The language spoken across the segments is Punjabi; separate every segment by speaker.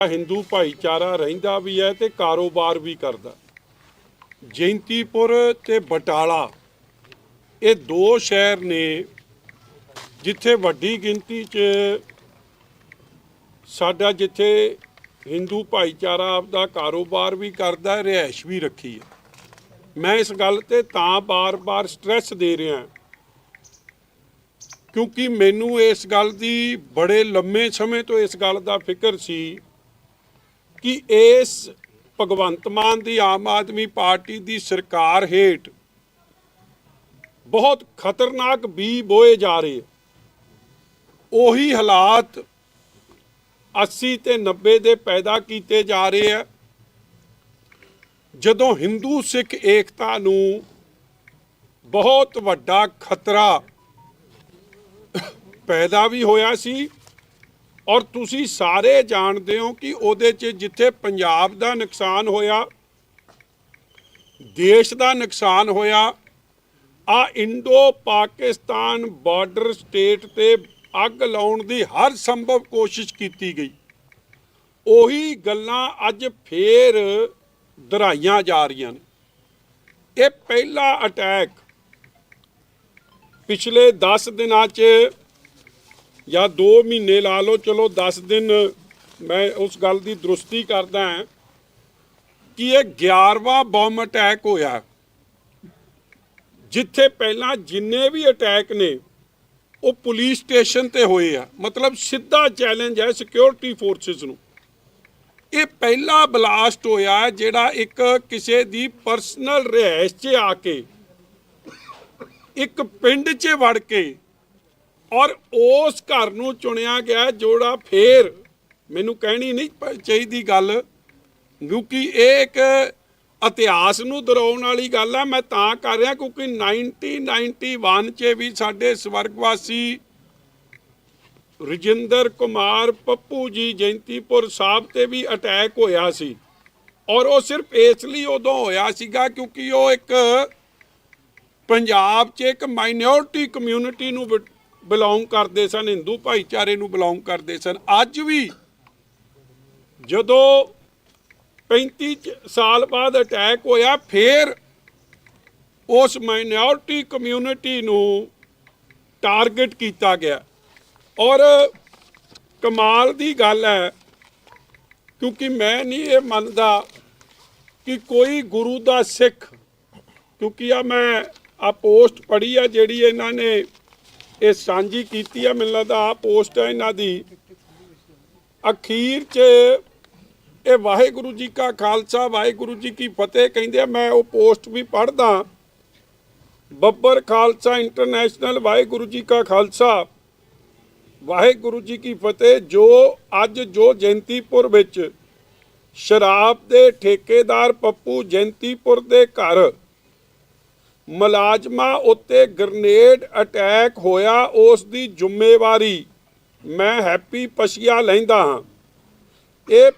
Speaker 1: ਹਿੰਦੂ ਭਾਈਚਾਰਾ ਰਹਿੰਦਾ ਵੀ ਹੈ ਤੇ ਕਾਰੋਬਾਰ ਵੀ ਕਰਦਾ ਜੈਂਤੀਪੁਰ ਤੇ ਬਟਾਲਾ ਇਹ ਦੋ ਸ਼ਹਿਰ ਨੇ ਜਿੱਥੇ ਵੱਡੀ ਗਿਣਤੀ 'ਚ ਸਾਡਾ ਜਿੱਥੇ ਹਿੰਦੂ ਭਾਈਚਾਰਾ ਆਪਦਾ ਕਾਰੋਬਾਰ ਵੀ ਕਰਦਾ ਰਿਹਾਇਸ਼ ਵੀ ਰੱਖੀ ਹੈ। ਮੈਂ ਇਸ ਗੱਲ ਤੇ ਤਾਂ ਬਾਰ-ਬਾਰ ਸਟ੍ਰੈਸ ਦੇ ਰਿਹਾ ਕਿਉਂਕਿ ਮੈਨੂੰ ਇਸ ਗੱਲ ਦੀ ਬੜੇ ਲੰਮੇ ਸਮੇਂ ਤੋਂ ਇਸ ਗੱਲ ਦਾ ਫਿਕਰ ਸੀ ਕਿ ਇਸ ਭਗਵੰਤ ਮਾਨ ਦੀ ਆਮ ਆਦਮੀ ਪਾਰਟੀ ਦੀ ਸਰਕਾਰ ਹੇਠ ਬਹੁਤ ਖਤਰਨਾਕ ਬੀ ਬੋਏ ਜਾ ਰਹੇ ਉਹੀ ਹਾਲਾਤ 80 ਤੇ 90 ਦੇ ਪੈਦਾ ਕੀਤੇ ਜਾ ਰਹੇ ਆ। ਜਦੋਂ ਹਿੰਦੂ ਸਿੱਖ ਏਕਤਾ ਨੂੰ ਬਹੁਤ ਵੱਡਾ ਖਤਰਾ ਪੈਦਾ ਵੀ ਹੋਇਆ ਸੀ ਔਰ ਤੁਸੀਂ ਸਾਰੇ ਜਾਣਦੇ ਹੋ ਕਿ ਉਹਦੇ 'ਚ ਜਿੱਥੇ ਪੰਜਾਬ ਦਾ ਨੁਕਸਾਨ ਹੋਇਆ, ਦੇਸ਼ ਦਾ ਨੁਕਸਾਨ ਹੋਇਆ, ਆ ਇੰਡੋ ਪਾਕਿਸਤਾਨ ਬਾਰਡਰ ਸਟੇਟ ਤੇ ਅੱਗ ਲਾਉਣ ਦੀ ਹਰ ਸੰਭਵ ਕੋਸ਼ਿਸ਼ ਕੀਤੀ ਗਈ। ਉਹੀ ਗੱਲਾਂ ਅੱਜ ਫੇਰ ਦਰਾਈਆਂ ਜਾ ਰਹੀਆਂ ਨੇ। ਇਹ ਪਹਿਲਾ ਅਟੈਕ ਪਿਛਲੇ 10 ਦਿਨਾਂ 'ਚ ਜਾਂ 2 ਮਹੀਨੇ ਲਾ ਲਓ, ਚਲੋ 10 ਦਿਨ ਮੈਂ ਉਸ ਗੱਲ ਦੀ ਦਰੁਸਤੀ ਕਰਦਾ ਹਾਂ ਕਿ ਇਹ 11ਵਾਂ ਬੰਬ ਅਟੈਕ ਹੋਇਆ। ਜਿੱਥੇ ਪਹਿਲਾਂ ਜਿੰਨੇ ਵੀ ਅਟੈਕ ਨੇ, ਉਹ ਪੁਲਿਸ ਸਟੇਸ਼ਨ ਤੇ ਹੋਏ ਆ। ਮਤਲਬ ਸਿੱਧਾ ਚੈਲੰਜ ਹੈ ਸਿਕਿਉਰਿਟੀ ਫੋਰਸਸ ਨੂੰ। ਇਹ ਪਹਿਲਾ ਬਲਾਸਟ ਹੋਇਆ ਜਿਹੜਾ ਇੱਕ ਕਿਸੇ ਦੀ ਪਰਸਨਲ ਰਿਹਾਇਸ਼ 'ਚ ਆ ਕੇ, ਇੱਕ ਪਿੰਡ 'ਚ ਵੜ ਕੇ ਔਰ ਉਸ ਘਰ ਨੂੰ ਚੁਣਿਆ ਗਿਆ ਜੋੜਾ ਫੇਰ ਮੈਨੂੰ ਕਹਿਣੀ ਨਹੀਂ ਚਾਹੀਦੀ ਗੱਲ, ਕਿਉਂਕਿ ਇਹ ਇੱਕ ਇਤਿਹਾਸ ਨੂੰ ਦੁਹਰਾਉਣ ਵਾਲੀ ਗੱਲ ਆ ਮੈਂ ਤਾਂ ਕਰ ਰਿਹਾ ਕਿਉਂਕਿ 1991 ਚ ਵੀ ਸਾਡੇ ਸਵਰਗਵਾਸੀ ਰਜਿੰਦਰ ਕੁਮਾਰ ਪੱਪੂ ਜੀ ਜੈਂਤੀਪੁਰ ਸਾਹਿਬ ਤੇ ਵੀ ਅਟੈਕ ਹੋਇਆ ਸੀ। ਔਰ ਉਹ ਸਿਰਫ ਇਸ ਲਈ ਉਦੋਂ ਹੋਇਆ ਸੀਗਾ ਕਿਉਂਕਿ ਉਹ ਇੱਕ ਪੰਜਾਬ 'ਚ ਇੱਕ ਮਾਈਨੋਰਟੀ ਕਮਿਊਨਿਟੀ ਨੂੰ ਬਿਲੋਂਗ ਕਰਦੇ ਸਨ, ਹਿੰਦੂ ਭਾਈਚਾਰੇ ਨੂੰ ਬਿਲੋਂਗ ਕਰਦੇ ਸਨ। ਅੱਜ ਵੀ ਜਦੋਂ 35 ਚ- ਸਾਲ ਬਾਅਦ ਅਟੈਕ ਹੋਇਆ, ਫੇਰ ਉਸ ਮਾਈਨੋਰਟੀ ਕਮਿਊਨਿਟੀ ਨੂੰ ਟਾਰਗੇਟ ਕੀਤਾ ਗਿਆ। ਔਰ ਕਮਾਲ ਦੀ ਗੱਲ ਹੈ, ਕਿਉਂਕਿ ਮੈਂ ਨਹੀਂ ਇਹ ਮੰਨਦਾ ਕਿ ਕੋਈ ਗੁਰੂ ਦਾ ਸਿੱਖ, ਕਿਉਂਕਿ ਆ ਮੈਂ ਆ ਪੋਸਟ ਪੜ੍ਹੀ ਆ ਜਿਹੜੀ ਇਹਨਾਂ ਨੇ ਇਹ ਸਾਂਝੀ ਕੀਤੀ ਆ, ਮੈਨੂੰ ਲੱਗਦਾ ਆ ਪੋਸਟ ਹੈ ਇਹਨਾਂ ਦੀ। ਅਖੀਰ 'ਚ ਇਹ ਵਾਹਿਗੁਰੂ ਜੀ ਕਾ ਖਾਲਸਾ, ਵਾਹਿਗੁਰੂ ਜੀ ਕੀ ਫਤਿਹ ਕਹਿੰਦੇ ਆ, ਮੈਂ ਉਹ ਪੋਸਟ ਵੀ ਪੜ੍ਹਦਾ। ਬੱਬਰ ਖਾਲਸਾ ਇੰਟਰਨੈਸ਼ਨਲ, ਵਾਹਿਗੁਰੂ ਜੀ ਕਾ ਖਾਲਸਾ। ਵਾਹਿਗੁਰੂ ਜੀ ਕੀ ਫਤਿਹ, ਜੋ ਅੱਜ ਜੋ ਜੈਂਤੀਪੁਰ ਵਿੱਚ ਸ਼ਰਾਬ ਦੇ ਠੇਕੇਦਾਰ ਪੱਪੂ ਜੈਂਤੀਪੁਰ ਦੇ ਘਰ ਮੁਲਾਜ਼ਮਾਂ ਉੱਤੇ ਗ੍ਰਨੇਡ ਅਟੈਕ ਹੋਇਆ, ਉਸ ਦੀ ਜ਼ਿੰਮੇਵਾਰੀ ਮੈਂ ਹੈਪੀ ਪਸ਼ੀਆ ਲੈਂਦਾ ਹਾਂ। ਇਹ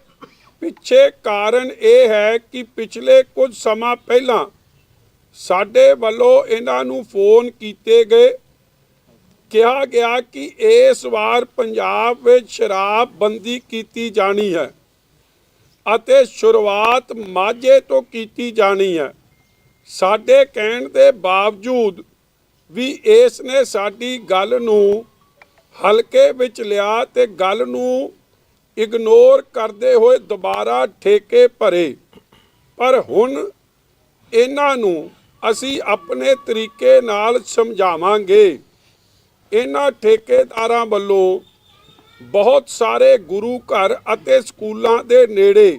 Speaker 1: ਪਿੱਛੇ ਕਾਰਨ ਇਹ ਹੈ ਕਿ ਪਿਛਲੇ ਕੁਝ ਸਮਾਂ ਪਹਿਲਾਂ ਸਾਡੇ ਵੱਲੋਂ ਇਹਨਾਂ ਨੂੰ ਫੋਨ ਕੀਤੇ ਗਏ। ਕਿਹਾ ਗਿਆ ਕਿ ਇਸ ਵਾਰ ਪੰਜਾਬ ਵਿੱਚ ਸ਼ਰਾਬ ਬੰਦੀ ਕੀਤੀ ਜਾਣੀ ਹੈ ਅਤੇ ਸ਼ੁਰੂਆਤ ਮਾਝੇ ਤੋਂ ਕੀਤੀ ਜਾਣੀ ਹੈ। ਸਾਡੇ ਕਹਿਣ ਦੇ ਬਾਵਜੂਦ ਵੀ ਇਸ ਨੇ ਸਾਡੀ ਗੱਲ ਨੂੰ ਹਲਕੇ ਵਿੱਚ ਲਿਆ ਤੇ ਗੱਲ ਨੂੰ ਇਗਨੋਰ ਕਰਦੇ ਹੋਏ ਦੁਬਾਰਾ ਠੇਕੇ ਭਰੇ। ਪਰ ਹੁਣ ਇਹਨਾਂ ਨੂੰ ਅਸੀਂ ਆਪਣੇ ਤਰੀਕੇ ਨਾਲ ਸਮਝਾਵਾਂਗੇ। ਇਹਨਾਂ ਠੇਕੇਦਾਰਾਂ ਵੱਲੋਂ ਬਹੁਤ ਸਾਰੇ ਗੁਰੂ ਘਰ ਅਤੇ ਸਕੂਲਾਂ ਦੇ ਨੇੜੇ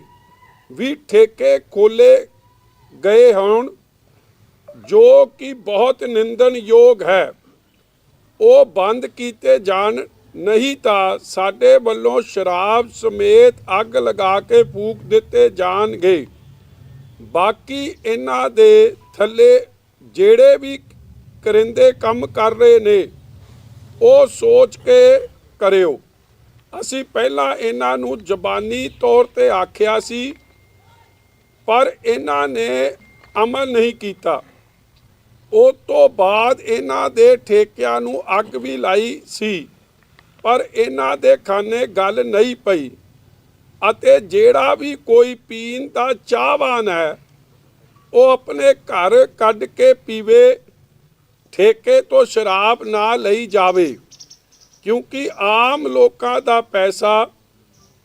Speaker 1: ਵੀ ਠੇਕੇ ਖੋਲੇ ਗਏ ਹੋਣ। ਜੋ ਕਿ ਬਹੁਤ ਨਿੰਦਣਯੋਗ ਹੈ। ਉਹ ਬੰਦ ਕੀਤੇ ਜਾਣ ਨਹੀਂ ਤਾਂ ਸਾਡੇ ਵੱਲੋਂ ਸ਼ਰਾਬ ਸਮੇਤ ਅੱਗ ਲਗਾ ਕੇ ਫੂਕ ਦਿੱਤੇ ਜਾਣਗੇ। ਬਾਕੀ ਇਹਨਾਂ ਦੇ ਥੱਲੇ ਜਿਹੜੇ ਵੀ ਕਰਿੰਦੇ ਕੰਮ ਕਰ ਰਹੇ ਨੇ, ਉਹ ਸੋਚ ਕੇ ਕਰਿਓ। ਅਸੀਂ ਪਹਿਲਾਂ ਇਹਨਾਂ ਨੂੰ ਜ਼ਬਾਨੀ ਤੌਰ ਤੇ ਆਖਿਆ ਸੀ, ਪਰ ਇਹਨਾਂ ਨੇ ਅਮਲ ਨਹੀਂ ਕੀਤਾ। ਉਹ ਤੋਂ ਬਾਅਦ ਇਹਨਾਂ ਦੇ ਠੇਕਿਆਂ ਨੂੰ ਅੱਗ ਵੀ ਲਾਈ ਸੀ, ਪਰ ਇਹਨਾਂ ਦੇ ਖਾਨੇ ਗੱਲ ਨਹੀਂ ਪਈ ਅਤੇ ਜਿਹੜਾ ਵੀ ਕੋਈ ਪੀਣ ਦਾ ਚਾਹਵਾਨ ਹੈ, ਉਹ ਆਪਣੇ ਘਰ ਕੱਢ ਕੇ ਪੀਵੇ, ਠੇਕੇ ਤੋਂ ਸ਼ਰਾਬ ਨਾ ਲਈ ਜਾਵੇ, ਕਿਉਂਕਿ ਆਮ ਲੋਕਾਂ ਦਾ ਪੈਸਾ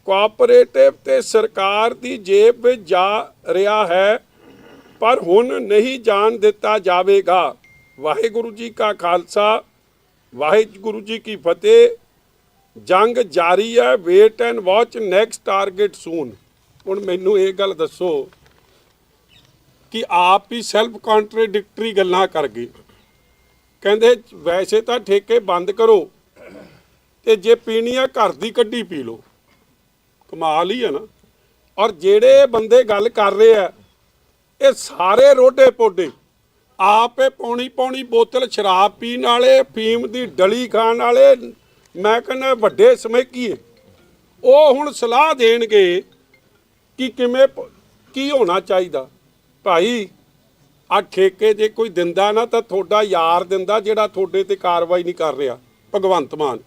Speaker 1: ਕੋਆਪਰੇਟਿਵ ਤੇ ਸਰਕਾਰ ਦੀ ਜੇਬ ਵਿੱਚ ਜਾ ਰਿਹਾ ਹੈ। ਪਰ ਹੁਣ ਨਹੀਂ ਜਾਣ ਦਿੱਤਾ ਜਾਵੇਗਾ। ਵਾਹਿਗੁਰੂ ਜੀ ਕਾ ਖਾਲਸਾ, ਵਾਹਿਗੁਰੂ ਜੀ ਕੀ ਫਤਿਹ। ਜੰਗ ਜਾਰੀ ਹੈ wait and watch next target soon ਹੁਣ ਮੈਨੂੰ ਇਹ ਗੱਲ ਦੱਸੋ ਕਿ ਆਪ ਹੀ ਸੈਲਫ ਕੰਟਰਡਿਕਟਰੀ ਗੱਲਾਂ ਕਰ ਗਏ। ਕਹਿੰਦੇ, ਵੈਸੇ ਤਾਂ ਠੇਕੇ ਬੰਦ ਕਰੋ ਤੇ ਜੇ ਪੀਣੀ ਆ ਘਰ ਦੀ ਕੱਢੀ ਪੀ ਲਓ। ਕਮਾਲ ਹੀ ਹੈ ਨਾ। ਔਰ ਜਿਹੜੇ ਬੰਦੇ ਗੱਲ ਕਰ ਰਹੇ ਆ ਇਹ ਸਾਰੇ ਰੋਡੇ ਪੋਡੇ। ਆਪੇ ਪੌਣੀ ਪੌਣੀ ਬੋਤਲ ਸ਼ਰਾਬ ਪੀਣ ਵਾਲੇ, ਫੀਮ ਦੀ ਡਲੀ ਖਾਣ ਵਾਲੇ, ਮੈਂ ਕਹਿੰਦਾ ਵੱਡੇ ਸਮੈਕੀਏ। ਉਹ ਹੁਣ ਸਲਾਹ ਦੇਣਗੇ ਕਿ ਕਿਵੇਂ ਕੀ ਹੋਣਾ ਚਾਹੀਦਾ। ਭਾਈ ਆ ਠੇਕੇ ਜੇ ਕੋਈ ਦਿੰਦਾ ਨਾ ਤਾਂ ਤੁਹਾਡਾ ਯਾਰ ਦਿੰਦਾ ਜਿਹੜਾ ਤੁਹਾਡੇ ਤੇ ਕਾਰਵਾਈ ਨਹੀਂ ਕਰ ਰਿਹਾ, ਭਗਵੰਤ ਮਾਨ।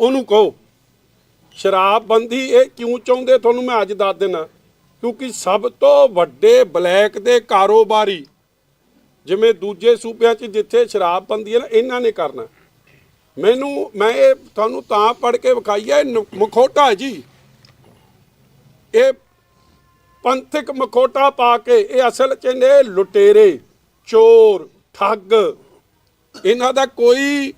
Speaker 1: ਉਹਨੂੰ ਕਹੋ, ਸ਼ਰਾਬ ਬੰਦੀ ਇਹ ਕਿਉਂ ਚਾਹੁੰਦੇ? ਤੁਹਾਨੂੰ ਮੈਂ ਅੱਜ ਦੱਸ ਦਿੰਦਾ। ਕਿਉਂਕਿ ਸਭ ਤੋਂ ਵੱਡੇ ਬਲੈਕ ਦੇ ਕਾਰੋਬਾਰੀ, ਜਿਵੇਂ ਦੂਜੇ ਸੂਬਿਆਂ 'ਚ ਜਿੱਥੇ ਸ਼ਰਾਬਬੰਦੀ ਹੈ ਨਾ, ਇਹਨਾਂ ਨੇ ਕਰਨਾ। ਮੈਨੂੰ, ਮੈਂ ਇਹ ਤੁਹਾਨੂੰ ਤਾਂ ਪੜ੍ਹ ਕੇ ਵਿਖਾਈ ਹੈ, ਨ- ਮਖੌਟਾ ਜੀ। ਇਹ ਪੰਥਕ ਮਖੌਟਾ ਪਾ ਕੇ, ਇਹ ਅਸਲ 'ਚ ਨੇ ਲੁਟੇਰੇ, ਚੋਰ, ਠੱਗ। ਇਹਨਾਂ ਦਾ ਕੋਈ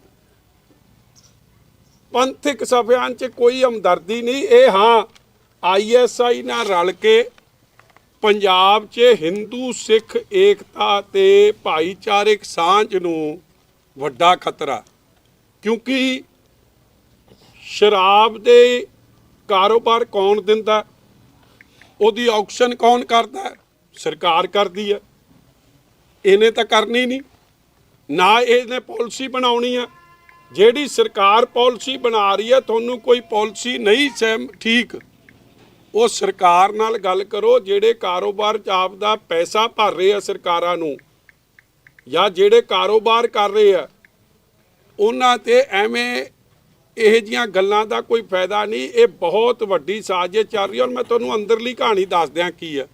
Speaker 1: ਪੰਥਕ ਸਫਿਆਂ 'ਚ ਕੋਈ ਹਮਦਰਦੀ ਨਹੀਂ। ਇਹ ਹਾਂ ਆਈਐਸਆਈ ਨਾਲ ਰਲ ਕੇ ਪੰਜਾਬ 'ਚ ਹਿੰਦੂ, ਸਿੱਖ, ਏਕਤਾ ਤੇ ਭਾਈਚਾਰਕ ਸਾਂਝ ਨੂੰ ਵੱਡਾ ਖਤਰਾ। ਕਿਉਂਕਿ ਸ਼ਰਾਬ ਦੇ ਕਾਰੋਬਾਰ ਕੌਣ ਦਿੰਦਾ? ਉਹਦੀ ਆਕਸ਼ਨ ਕੌਣ ਕਰਦਾ? ਸਰਕਾਰ ਕਰਦੀ ਹੈ ਇਹਨੇ ਤਾਂ ਕਰਨੀ ਨਹੀਂ। ਨਾ ਇਹਨੇ ਪਾਲਿਸੀ ਬਣਾਉਣੀ ਆ। ਜਿਹੜੀ ਸਰਕਾਰ ਪਾਲਿਸੀ ਬਣਾ ਰਹੀ ਹੈ ਤੁਹਾਨੂੰ ਕੋਈ ਪਾਲਿਸੀ ਨਹੀਂ ਸਹਿਮ, ਠੀਕ। ਉਹ ਸਰਕਾਰ ਨਾਲ ਗੱਲ ਕਰੋ ਜਿਹੜੇ ਕਾਰੋਬਾਰ ਚ ਆਪ ਦਾ ਪੈਸਾ ਭਰ ਰਹੇ ਆ ਸਰਕਾਰਾਂ ਨੂੰ ਜਾਂ ਜਿਹੜੇ ਕਾਰੋਬਾਰ ਕਰ ਰਹੇ ਆ, ਉਹਨਾਂ ਤੇ ਐਵੇਂ ਇਹ ਜੀਆਂ ਗੱਲਾਂ ਦਾ ਕੋਈ ਫਾਇਦਾ ਨਹੀਂ। ਇਹ ਬਹੁਤ ਵੱਡੀ ਸਾਜ਼ਿਸ਼ ਚੱਲ ਰਹੀ ਹੈ ਔਰ ਮੈਂ ਤੁਹਾਨੂੰ ਅੰਦਰਲੀ ਕਹਾਣੀ ਦੱਸ ਦਿਆਂ ਕੀ ਹੈ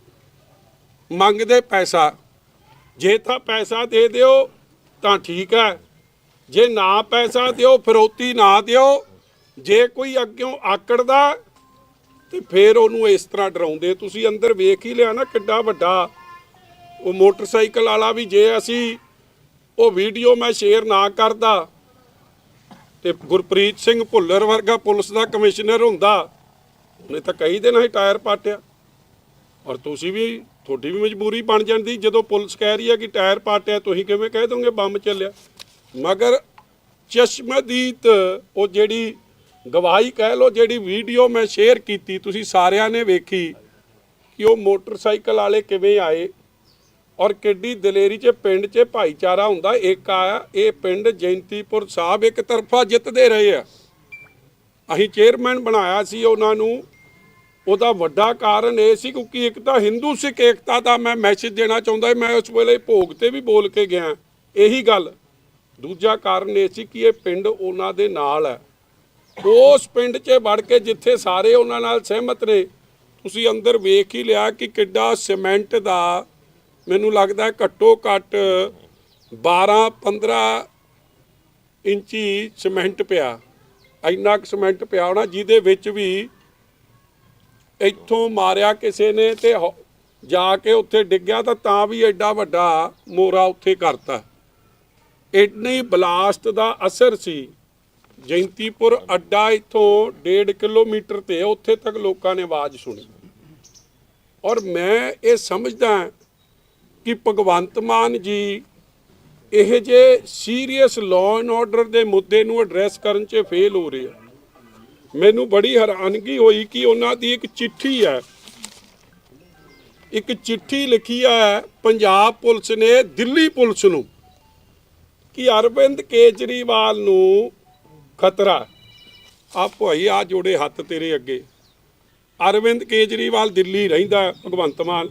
Speaker 1: ਮੰਗਦੇ ਪੈਸਾ, ਜੇ ਤਾਂ ਪੈਸਾ ਦੇ ਦਿਓ ਤਾਂ ਠੀਕ ਹੈ ਜੇ ਨਾ ਪੈਸਾ ਦਿਓ, ਫਿਰੋਤੀ ਨਾ ਦਿਓ। ਜੇ ਕੋਈ ਅੱਗਿਓਂ ਆਕੜਦਾ ਤੇ ਫਿਰ ਉਹਨੂੰ ਇਸ ਤਰ੍ਹਾਂ ਡਰਾਉਂਦੇ। ਤੁਸੀਂ ਅੰਦਰ ਵੇਖ ਹੀ ਲਿਆ ਨਾ ਕਿੱਡਾ ਵੱਡਾ। ਉਹ ਮੋਟਰਸਾਈਕਲ ਵਾਲਾ ਵੀ ਜੇ ਅਸੀਂ ਉਹ ਵੀਡੀਓ ਮੈਂ ਸ਼ੇਅਰ ਨਾ ਕਰਦਾ, ਤੇ ਗੁਰਪ੍ਰੀਤ ਸਿੰਘ ਭੁੱਲਰ ਵਰਗਾ ਪੁਲਿਸ ਦਾ ਕਮਿਸ਼ਨਰ ਹੁੰਦਾ, ਉਹਨੇ ਤਾਂ ਕਈ ਦਿਨ ਹੀ ਟਾਇਰ ਪਾਟਿਆ। ਔਰ ਤੁਸੀਂ ਵੀ, ਤੁਹਾਡੀ ਵੀ ਮਜਬੂਰੀ ਬਣ ਜਾਂਦੀ, ਜਦੋਂ ਪੁਲਿਸ ਕਹਿ ਰਹੀ ਹੈ ਕਿ ਟਾਇਰ ਪਾਟਿਆ, ਤੁਸੀਂ ਕਿਵੇਂ ਕਹਿ ਦੋਗੇ ਬੰਬ ਚੱਲਿਆ। ਮਗਰ ਚਸ਼ਮਦੀਦ, ਉਹ ਜਿਹੜੀ ਗਵਾਹੀ ਕਹਿ ਲੋ ਜਿਹੜੀ ਵੀਡੀਓ ਮੈਂ ਸ਼ੇਅਰ ਕੀਤੀ, ਤੁਸੀਂ ਸਾਰਿਆਂ ਨੇ ਵੇਖੀ ਕਿ ਉਹ ਮੋਟਰਸਾਈਕਲ ਵਾਲੇ ਕਿਵੇਂ ਆਏ ਔਰ ਕਿੱਡੀ ਦਲੇਰੀ 'ਚ ਪਿੰਡ 'ਚ ਭਾਈਚਾਰਾ ਹੁੰਦਾ, ਇੱਕ ਆ, ਇਹ ਪਿੰਡ ਜੈਂਤੀਪੁਰ ਸਾਹਿਬ ਇੱਕ ਤਰਫਾ ਜਿੱਤਦੇ ਰਹੇ ਆ। ਅਸੀਂ ਚੇਅਰਮੈਨ ਬਣਾਇਆ ਸੀ ਉਹਨਾਂ ਨੂੰ, ਉਹਦਾ ਵੱਡਾ ਕਾਰਨ ਇਹ ਸੀ ਕਿਉਂਕਿ ਇੱਕ ਤਾਂ ਹਿੰਦੂ ਸਿੱਖ ਏਕਤਾ ਦਾ ਮੈਂ ਮੈਸੇਜ ਦੇਣਾ ਚਾਹੁੰਦਾ ਮੈਂ ਉਸ ਵੇਲੇ ਭੋਗ ਤੇ ਵੀ ਬੋਲ ਕੇ ਗਿਆ, ਇਹੀ ਗੱਲ। ਦੂਜਾ ਕਾਰਨ ਇਹ ਸੀ ਕਿ ਇਹ ਪਿੰਡ ਉਹਨਾਂ ਦੇ ਨਾਲ ਹੈ ਉਸ ਪਿੰਡ 'ਚ ਵੜ ਕੇ ਜਿੱਥੇ ਸਾਰੇ ਉਹਨਾਂ ਨਾਲ ਸਹਿਮਤ ਨੇ। ਤੁਸੀਂ ਅੰਦਰ ਵੇਖ ਹੀ ਲਿਆ ਕਿ ਕਿੱਡਾ ਸੀਮੈਂਟ ਦਾ ਮੈਨੂੰ ਲੱਗਦਾ ਘੱਟੋ ਘੱਟ 12 15 ਇੰਚੀ ਸੀਮੈਂਟ ਪਿਆ। ਇੰਨਾ ਕੁ ਸੀਮੈਂਟ ਪਿਆ ਹੋਣਾ ਜਿਹਦੇ ਵਿੱਚ ਵੀ ਇੱਥੋਂ ਮਾਰਿਆ ਕਿਸੇ ਨੇ ਤੇ ਹੋ- ਜਾ ਕੇ ਉੱਥੇ ਡਿੱਗਿਆ ਤਾਂ ਤਾਂ ਵੀ ਐਡਾ ਵੱਡਾ ਮੋਰਾ ਉੱਥੇ ਕਰਤਾ। ਇੰਨੀ ਬਲਾਸਟ ਦਾ ਅਸਰ ਸੀ। ਜੈਂਤੀਪੁਰ ਅੱਡਾ ਇੱਥੋਂ 1.5 ਕਿਲੋਮੀਟਰ ਤੇ ਉੱਥੇ ਤੱਕ ਲੋਕਾਂ ਨੇ ਆਵਾਜ਼ ਸੁਣੀ। ਔਰ ਮੈਂ ਇਹ ਸਮਝਦਾ ਕਿ ਭਗਵੰਤ ਮਾਨ ਜੀ ਇਹ ਜੇ ਸੀਰੀਅਸ ਲਾਅ ਐਂਡ ਆਰਡਰ ਦੇ ਮੁੱਦੇ ਨੂੰ ਐਡਰੈਸ ਕਰਨ 'ਚ ਫੇਲ ਹੋ ਰਹੇ ਆ, ਮੈਨੂੰ ਬੜੀ ਹੈਰਾਨਗੀ ਹੋਈ ਕਿ ਉਹਨਾਂ ਦੀ ਇੱਕ ਚਿੱਠੀ ਹੈ। ਇੱਕ ਚਿੱਠੀ ਲਿਖੀ ਹੈ ਪੰਜਾਬ ਪੁਲਿਸ ਨੇ ਦਿੱਲੀ ਪੁਲਿਸ ਨੂੰ ਕਿ ਅਰਵਿੰਦ ਕੇਜਰੀਵਾਲ ਨੂੰ ਖਤਰਾ। ਆ ਭਾਈ ਆ ਜੋੜੇ ਹੱਥ ਤੇਰੇ ਅੱਗੇ। ਅਰਵਿੰਦ ਕੇਜਰੀਵਾਲ ਦਿੱਲੀ ਰਹਿੰਦਾ ਭਗਵੰਤ ਮਾਨ।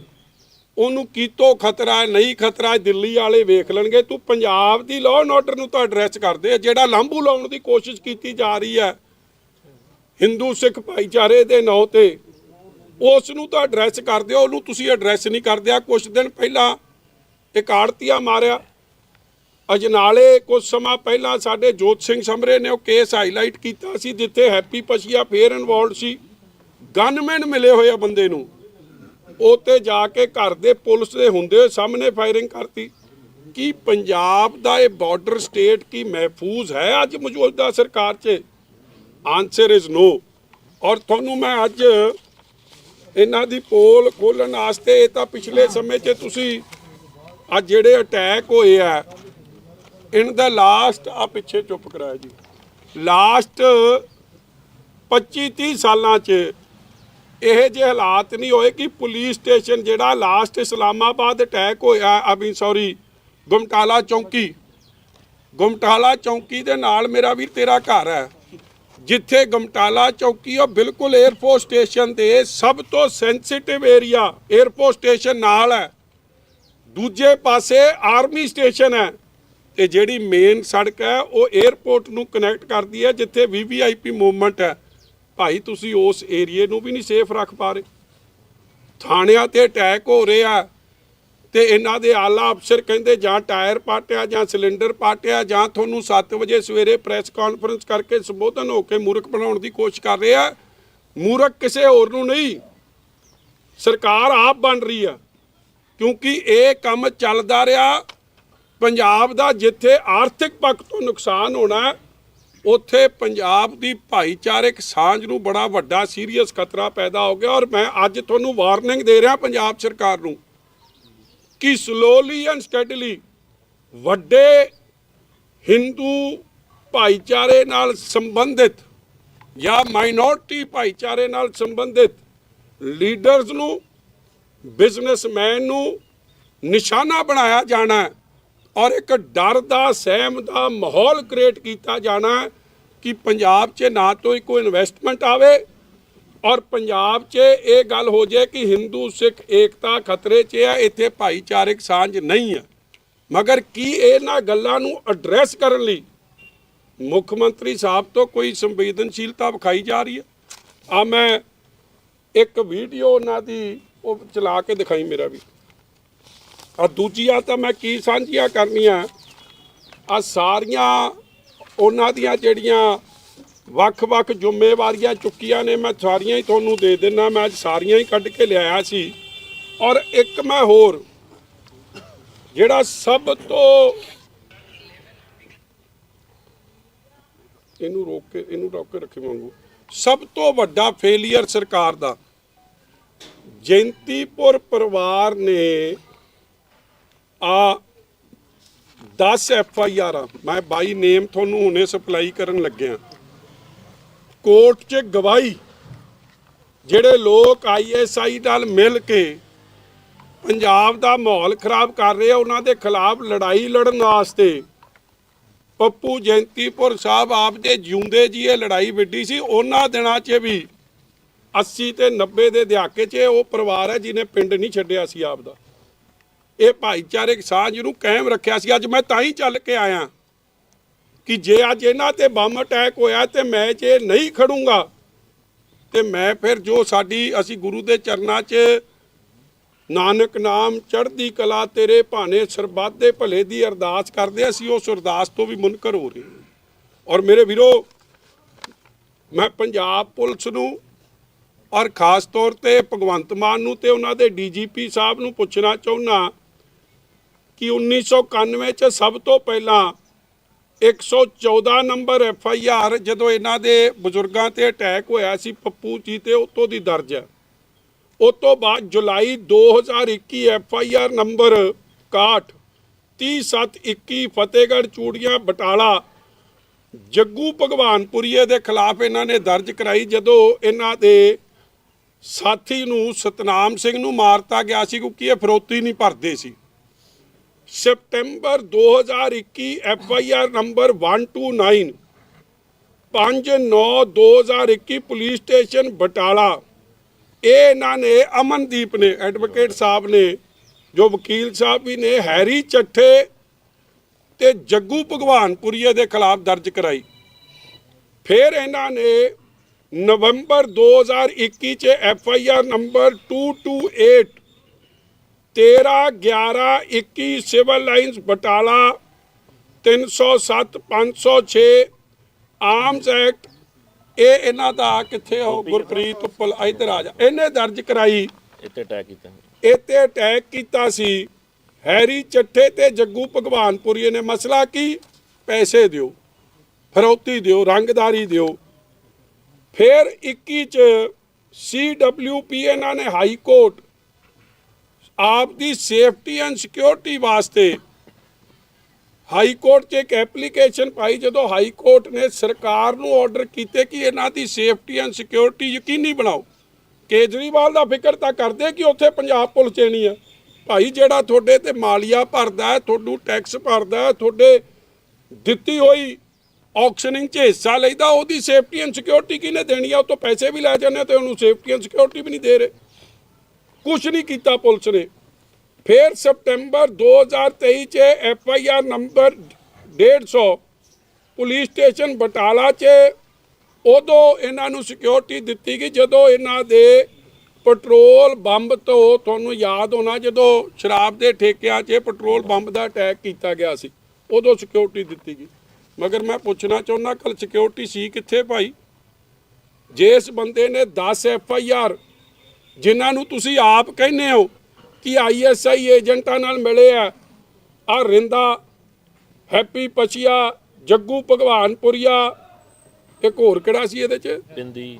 Speaker 1: ਉਹਨੂੰ ਕੀਤੋਂ ਖਤਰਾ, ਨਹੀਂ ਖਤਰਾ, ਦਿੱਲੀ ਵਾਲੇ ਵੇਖ ਲੈਣਗੇ। ਤੂੰ ਪੰਜਾਬ ਦੀ ਲਾਅ ਐਂਡ ਆਰਡਰ ਨੂੰ ਤਾਂ ਐਡਰੈਸ ਕਰਦੇ ਜਿਹੜਾ ਲਾਂਭੂ ਲਾਉਣ ਦੀ ਕੋਸ਼ਿਸ਼ ਕੀਤੀ ਜਾ ਰਹੀ ਹੈ, ਹਿੰਦੂ ਸਿੱਖ ਭਾਈਚਾਰੇ ਦੇ ਨਾਂ ਤੇ, ਉਸ ਨੂੰ ਤਾਂ ਐਡਰੈਸ ਕਰਦੇ ਹੋ ਉਹਨੂੰ ਤੁਸੀਂ ਐਡਰੈਸ ਨਹੀਂ ਕਰਦੇ। ਆ ਕੁਝ ਦਿਨ ਪਹਿਲਾਂ ਇੱਕ ਆੜਤੀਆ ਮਾਰਿਆ। ਅਜਨਾਲੇ ਕੁਝ ਸਮਾਂ ਪਹਿਲਾਂ ਸਾਡੇ ਜੋਤ ਸਿੰਘ ਸਮਰੇ ਨੇ ਉਹ ਕੇਸ ਹਾਈਲਾਈਟ ਕੀਤਾ ਸੀ, ਜਿੱਥੇ ਹੈਪੀ ਪਸ਼ੀਆ ਫੇਰ ਇਨਵੋਲਡ ਸੀ। ਗਨਮੈਨ ਮਿਲੇ ਹੋਏ ਆ ਬੰਦੇ ਨੂੰ। ਉਹ ਤੇ ਜਾ ਕੇ ਘਰ ਦੇ ਪੁਲਿਸ ਦੇ ਹੁੰਦੇ ਹੋਏ ਸਾਹਮਣੇ ਫਾਇਰਿੰਗ ਕਰਤੀ। ਕੀ ਪੰਜਾਬ ਦਾ ਇਹ ਬਾਰਡਰ ਸਟੇਟ ਕੀ ਮਹਿਫੂਜ਼ ਹੈ ਅੱਜ ਮੌਜੂਦਾ ਸਰਕਾਰ 'ਚ? ਆਨਸਰ ਇਜ਼ ਨੋ ਔਰ ਤੁਹਾਨੂੰ ਮੈਂ ਅੱਜ ਇਹਨਾਂ ਦੀ ਪੋਲ ਖੋਲਣ ਵਾਸਤੇ ਇਹ ਤਾਂ ਪਿਛਲੇ ਸਮੇਂ 'ਚ ਤੁਸੀਂ ਅੱਜ ਜਿਹੜੇ ਅਟੈਕ ਹੋਏ ਆ ਇਨ ਦਾ ਲਾਸਟ, ਆ ਪਿੱਛੇ ਚੁੱਪ ਕਰਾਇਆ ਜੀ। ਲਾਸਟ 25 30 ਸਾਲਾਂ 'ਚ ਇਹ ਜਿਹੇ ਹਾਲਾਤ ਨਹੀਂ ਹੋਏ ਕਿ ਪੁਲਿਸ ਸਟੇਸ਼ਨ ਜਿਹੜਾ ਲਾਸਟ ਇਸਲਾਮਾਬਾਦ ਅਟੈਕ ਹੋਇਆ ਆਈ ਸੌਰੀ, ਗੁਮਟਾਲਾ ਚੌਂਕੀ। ਗੁਮਟਾਲਾ ਚੌਂਕੀ ਦੇ ਨਾਲ ਮੇਰਾ ਵੀ ਤੇਰਾ ਘਰ ਹੈ। ਜਿੱਥੇ ਗਮਟਾਲਾ ਚੌਕੀ ਉਹ ਬਿਲਕੁਲ 에ਅਰਫੋਰਸ ਸਟੇਸ਼ਨ ਦੇ ਸਭ ਤੋਂ ਸੈਂਸਿਟਿਵ ਏਰੀਆ 에ਅਰਫੋਰਸ ਸਟੇਸ਼ਨ ਨਾਲ ਹੈ। ਦੂਜੇ ਪਾਸੇ ਆਰਮੀ ਸਟੇਸ਼ਨ ਹੈ। ਤੇ ਜਿਹੜੀ ਮੇਨ ਸੜਕ ਹੈ, ਉਹ 에ਅਰਪੋਰਟ ਨੂੰ ਕਨੈਕਟ ਕਰਦੀ ਹੈ, ਜਿੱਥੇ ਵੀਵੀਆਈਪੀ ਮੂਵਮੈਂਟ ਹੈ। ਭਾਈ, ਤੁਸੀਂ ਉਸ ਏਰੀਏ ਨੂੰ ਵੀ ਨਹੀਂ ਸੇਫ ਰੱਖ ਪਾ ਰਹੇ। ਥਾਣਿਆਂ ਤੇ ਅਟੈਕ ਹੋ ਰਿਹਾ ਤੇ ਇਹਨਾਂ ਦੇ ਆਲਾ ਅਫਸਰ ਕਹਿੰਦੇ ਜਾਂ ਟਾਇਰ ਪਾਟਿਆ ਜਾਂ ਸਿਲੰਡਰ ਪਾਟਿਆ ਜਾਂ ਤੁਹਾਨੂੰ 7 ਵਜੇ ਸਵੇਰੇ ਪ੍ਰੈਸ ਕਾਨਫਰੰਸ ਕਰਕੇ ਸੰਬੋਧਨ ਹੋ ਕੇ ਮੂਰਖ ਬਣਾਉਣ ਦੀ ਕੋਸ਼ਿਸ਼ ਕਰ ਰਹੇ ਆ ਮੂਰਖ ਕਿਸੇ ਹੋਰ ਨੂੰ ਨਹੀਂ। ਸਰਕਾਰ ਆਪ ਬਣ ਰਹੀ ਆ ਕਿਉਂਕਿ ਇਹ ਕੰਮ ਚੱਲਦਾ ਰਿਹਾ। ਪੰਜਾਬ ਦਾ ਜਿੱਥੇ ਆਰਥਿਕ ਪੱਖ ਤੋਂ ਨੁਕਸਾਨ ਹੋਣਾ ਉੱਥੇ ਪੰਜਾਬ ਦੀ ਭਾਈਚਾਰਕ ਸਾਂਝ ਨੂੰ ਬੜਾ ਵੱਡਾ ਸੀਰੀਅਸ ਖਤਰਾ ਪੈਦਾ ਹੋ ਗਿਆ। ਔਰ ਮੈਂ ਅੱਜ ਤੁਹਾਨੂੰ ਵਾਰਨਿੰਗ ਦੇ ਰਿਹਾ ਪੰਜਾਬ ਸਰਕਾਰ ਨੂੰ ਕਿ ਸਲੋਲੀ ਐਂਡ ਸਟੈਡਲੀ ਵੱਡੇ ਹਿੰਦੂ ਭਾਈਚਾਰੇ ਨਾਲ ਸੰਬੰਧਿਤ ਜਾਂ ਮਾਈਨੋਰਟੀ ਭਾਈਚਾਰੇ ਨਾਲ ਸੰਬੰਧਿਤ ਲੀਡਰਸ ਨੂੰ ਬਿਜ਼ਨਸਮੈਨ ਨੂੰ ਨਿਸ਼ਾਨਾ ਬਣਾਇਆ ਜਾਣਾ ਹੈ। ਔਰ ਇੱਕ ਡਰ ਦਾ, ਸਹਿਮ ਦਾ ਮਾਹੌਲ ਕ੍ਰੀਏਟ ਕੀਤਾ ਜਾਣਾ ਕਿ ਪੰਜਾਬ 'ਚ ਨਾ ਤੋਂ ਹੀ ਕੋਈ ਇਨਵੈਸਟਮੈਂਟ ਆਵੇ ਔਰ ਪੰਜਾਬ 'ਚ ਇਹ ਗੱਲ ਹੋ ਜਾਏ ਕਿ ਹਿੰਦੂ, ਸਿੱਖ, ਏਕਤਾ ਖਤਰੇ 'ਚ ਆ, ਇੱਥੇ ਭਾਈਚਾਰਕ ਸਾਂਝ ਨਹੀਂ ਹੈ ਮਗਰ ਕੀ ਇਹਨਾਂ ਗੱਲਾਂ ਨੂੰ ਐਡਰੈਸ ਕਰਨ ਲਈ ਮੁੱਖ ਮੰਤਰੀ ਸਾਹਿਬ ਤੋਂ ਕੋਈ ਸੰਵੇਦਨਸ਼ੀਲਤਾ ਵਿਖਾਈ ਜਾ ਰਹੀ ਹੈ? ਆ ਮੈਂ ਇੱਕ ਵੀਡੀਓ ਉਹਨਾਂ ਦੀ ਉਹ ਚਲਾ ਕੇ ਦਿਖਾਈ ਮੇਰਾ ਵੀ। ਆ ਦੂਜੀਆਂ ਤਾਂ ਮੈਂ ਕੀ ਸਾਂਝੀਆਂ ਕਰਨੀਆਂ? ਆ ਸਾਰੀਆਂ ਉਹਨਾਂ ਦੀਆਂ ਜਿਹੜੀਆਂ ਵੱਖ-ਵੱਖ ਜ਼ਿੰਮੇਵਾਰੀਆਂ ਚੁੱਕੀਆਂ ਨੇ, ਮੈਂ ਸਾਰੀਆਂ ਹੀ ਤੁਹਾਨੂੰ ਦੇ ਦਿੰਨਾ, ਮੈਂ ਅੱਜ ਸਾਰੀਆਂ ਹੀ ਕੱਢ ਕੇ ਲਿਆਇਆ ਸੀ। ਔਰ ਇੱਕ ਮੈਂ ਹੋਰ, ਜਿਹੜਾ ਸਭ ਤੋਂ ਇਹਨੂੰ ਰੋਕ ਕੇ, ਇਹਨੂੰ ਰੋਕ ਕੇ ਰੱਖੇ ਵਾਂਗੂ, ਸਭ ਤੋਂ ਵੱਡਾ ਫੇਲਿਅਰ ਸਰਕਾਰ ਦਾ। ਜੈਂਤੀਪੁਰ ਪਰਿਵਾਰ ਨੇ ਆ 10 ਐਫ ਆਈ ਆਰ, ਮੈਂ ਬਾਈ ਨੇਮ ਤੁਹਾਨੂੰ ਹੁਣੇ ਸਪਲਾਈ ਕਰਨ ਲੱਗਿਆ। ਕੋਰਟ 'ਚ ਗਵਾਹੀ, ਜਿਹੜੇ ਲੋਕ ਆਈਐਸਆਈ ਨਾਲ ਮਿਲ ਕੇ ਪੰਜਾਬ ਦਾ ਮਾਹੌਲ ਖਰਾਬ ਕਰ ਰਹੇ ਆ, ਉਹਨਾਂ ਦੇ ਖਿਲਾਫ ਲੜਾਈ ਲੜਨ ਵਾਸਤੇ, ਪੱਪੂ ਜੈਂਤੀਪੁਰ ਸਾਹਿਬ ਆਪ ਦੇ ਜਿਉਂਦੇ ਜੀ ਇਹ ਲੜਾਈ ਵਿੱਢੀ ਸੀ, ਉਹਨਾਂ ਦਿਨਾਂ 'ਚ ਵੀ 80 ਤੇ 90 ਦੇ ਦਹਾਕੇ 'ਚ ਉਹ ਪਰਿਵਾਰ ਹੈ ਜਿਹਨੇ ਪਿੰਡ ਨਹੀਂ ਛੱਡਿਆ ਸੀ ਆਪ ਦਾ ਇਹ ਭਾਈਚਾਰਕ ਸਾਂਝ ਨੂੰ ਕਾਇਮ ਰੱਖਿਆ ਸੀ। ਅੱਜ ਮੈਂ ਤਾਂ ਹੀ ਚੱਲ ਕੇ ਆਇਆ ਕਿ ਜੇ ਅੱਜ ਇਹਨਾਂ ਤੇ ਬੰਬ ਅਟੈਕ ਹੋਇਆ ਤੇ ਮੈਂ ਜੇ ਨਹੀਂ ਖੜੂੰਗਾ, ਤੇ ਮੈਂ ਫਿਰ ਜੋ ਸਾਡੀ, ਅਸੀਂ ਗੁਰੂ ਦੇ ਚਰਨਾਂ 'ਚ ਨਾਨਕ ਨਾਮ ਚੜ੍ਹਦੀ ਕਲਾ ਤੇਰੇ ਭਾਣੇ ਸਰਬੱਤ ਦੇ ਭਲੇ ਦੀ ਅਰਦਾਸ ਕਰਦੇ ਅਸੀਂ ਉਸ ਅਰਦਾਸ ਤੋਂ ਵੀ ਮੁਨਕਰ ਹੋ ਰਹੇ ਔਰ ਮੇਰੇ ਵੀਰੋ, ਮੈਂ ਪੰਜਾਬ ਪੁਲਿਸ ਨੂੰ ਔਰ ਖਾਸ ਤੌਰ ਤੇ ਭਗਵੰਤ ਮਾਨ ਨੂੰ ਤੇ ਉਹਨਾਂ ਦੇ ਡੀਜੀਪੀ ਸਾਹਿਬ ਨੂੰ ਪੁੱਛਣਾ ਚਾਹੁੰਦਾ ਕਿ 1991 ਚ ਸਭ ਤੋਂ ਪਹਿਲਾਂ 114 ਨੰਬਰ ਐਫ ਆਈ ਆਰ ਜਦੋਂ ਇਹਨਾਂ ਦੇ ਬਜ਼ੁਰਗਾਂ ਤੇ ਅਟੈਕ ਹੋਇਆ ਸੀ ਪੱਪੂ ਜੀ ਤੇ ਉਤੋਂ ਦੀ ਦਰਜ ਹੈ। ਉਸ ਤੋਂ ਬਾਅਦ ਜੁਲਾਈ 2021 F I R number 61 3721 Fatehgarh Churian, Batala, Jaggu ਭਗਵਾਨਪੁਰੀਏ ਦੇ ਖਿਲਾਫ ਇਹਨਾਂ ਨੇ ਦਰਜ ਕਰਾਈ ਜਦੋਂ ਇਹਨਾਂ ਦੇ ਸਾਥੀ ਨੂੰ ਸਤਨਾਮ ਸਿੰਘ ਨੂੰ ਮਾਰਤਾ ਗਿਆ ਸੀ ਕਿਉਂਕਿ ਇਹ ਫਰੋਤੀ ਨਹੀਂ ਭਰਦੇ ਸੀ। September 2021 F I R number 129 5/9/2021 police station Batala. ਇਹ ਇਹਨਾਂ ਨੇ, ਅਮਨਦੀਪ ਨੇ, ਐਡਵੋਕੇਟ ਸਾਹਿਬ ਨੇ, ਜੋ ਵਕੀਲ ਸਾਹਿਬ ਵੀ ਨੇ, ਹੈਰੀ ਚੱਠੇ ਤੇ ਜੱਗੂ ਭਗਵਾਨਪੁਰੀਏ ਦੇ ਖਿਲਾਫ ਦਰਜ ਕਰਾਈ। ਫਿਰ ਇਹਨਾਂ ਨੇ ਨਵੰਬਰ 2021 ਚ F I R number 228 13 11 21 Civil Lines Batala 307 506 arms act. ਇਹ ਇਹਨਾਂ ਦਾ ਕਿੱਥੇ ਹੋ? ਗੁਰਪ੍ਰੀਤ ਉੱਪਲ ਇੱਧਰ ਆ ਜਾ। ਇਹਨੇ ਦਰਜ ਕਰਾਈ।
Speaker 2: ਇੱਥੇ ਅਟੈਕ ਕੀਤਾ।
Speaker 1: ਤੇ ਅਟੈਕ ਕੀਤਾ ਸੀ। ਹੈਰੀ ਚੱਠੇ ਤੇ ਜੱਗੂ ਭਗਵਾਨਪੁਰੀ। ਨੇ ਮਸਲਾ ਕੀ? ਪੈਸੇ ਦਿਓ ਫਰੌਤੀ ਦਿਓ ਰੰਗਦਾਰੀ ਦਿਓ। ਫਿਰ 21 ਚ ਸੀਡਬਲਯੂਪੀ ਇਹਨਾਂ ਨੇ ਹਾਈ ਕੋਰਟ ਆਪ ਦੀ ਸੇਫਟੀ ਐਂਡ ਸਿਕਿਉਰਿਟੀ ਵਾਸਤੇ ਹਾਈ ਕੋਰਟ 'ਚ ਇੱਕ ਐਪਲੀਕੇਸ਼ਨ ਪਾਈ ਜਦੋਂ ਹਾਈ ਕੋਰਟ ਨੇ ਸਰਕਾਰ ਨੂੰ ਆਰਡਰ ਕੀਤੇ ਕਿ ਇਹਨਾਂ ਦੀ ਸੇਫਟੀ ਐਂਡ ਸਿਕਿਉਰਿਟੀ ਯਕੀਨੀ ਬਣਾਓ। ਕੇਜਰੀਵਾਲ ਦਾ ਫਿਕਰ ਤਾਂ ਕਰਦੇ ਕਿ ਉੱਥੇ ਪੰਜਾਬ ਪੁਲਿਸ ਚੇਣੀ ਆ। ਭਾਈ, ਜਿਹੜਾ ਤੁਹਾਡੇ ਤੇ ਮਾਲੀਆ ਭਰਦਾ ਹੈ ਤੁਹਾਨੂੰ ਟੈਕਸ ਭਰਦਾ ਹੈ, ਤੁਹਾਡੇ ਦਿੱਤੀ ਹੋਈ ਆਕਸ਼ਨਿੰਗ 'ਚ ਹਿੱਸਾ ਲੈਦਾ ਉਹਦੀ ਸੇਫਟੀ ਐਂਡ ਸਿਕਿਉਰਿਟੀ ਕਿਹਨੇ ਦੇਣੀ ਆ? ਉਹ ਤੋਂ ਪੈਸੇ ਵੀ ਲੈ ਜਾਂਦੇ ਆ ਤੇ ਉਹਨੂੰ ਸੇਫਟੀ ਐਂਡ ਸਿਕਿਉਰਿਟੀ ਵੀ ਨਹੀਂ ਦੇ ਰਹੇ। ਕੁਝ ਨਹੀਂ ਕੀਤਾ ਪੁਲਿਸ ਨੇ। ਫਿਰ ਸਪਟੈਂਬਰ 2023 ਚ F I R number 150 police station Batala ਚ ਉਦੋਂ ਇਹਨਾਂ ਨੂੰ ਸਿਕਿਉਰਿਟੀ ਦਿੱਤੀ ਗਈ। ਜਦੋਂ ਇਹਨਾਂ ਦੇ ਪੈਟਰੋਲ ਬੰਬ ਤੋਂ ਤੁਹਾਨੂੰ ਯਾਦ ਹੋਣਾ, ਜਦੋਂ ਸ਼ਰਾਬ ਦੇ ਠੇਕਿਆਂ 'ਚ ਪੈਟਰੋਲ ਬੰਬ ਦਾ ਅਟੈਕ ਕੀਤਾ ਗਿਆ ਸੀ, ਉਦੋਂ ਸਿਕਿਉਰਿਟੀ ਦਿੱਤੀ ਗਈ। ਮਗਰ ਮੈਂ ਪੁੱਛਣਾ ਚਾਹੁੰਦਾ ਕੱਲ ਸਿਕਿਉਰਿਟੀ ਸੀ ਕਿੱਥੇ ਭਾਈ? ਜੇ ਇਸ ਬੰਦੇ ਨੇ 10 ਐਫ ਆਈ ਆਰ ਜਿਨ੍ਹਾਂ ਨੂੰ ਤੁਸੀਂ ਆਪ ਕਹਿੰਦੇ ਹੋ ਕਿ ਆਈਐਸਆਈ ਏਜੰਟਾਂ ਨਾਲ ਮਿਲੇ ਆ ਆ ਰਿੰਦਾ ਹੈਪੀ ਪਛੀਆ ਜੱਗੂ ਭਗਵਾਨਪੁਰੀਆ ਇੱਕ ਹੋਰ ਕਿਹੜਾ ਸੀ ਇਹਦੇ ਚ?
Speaker 2: ਪਿੰਦੀ।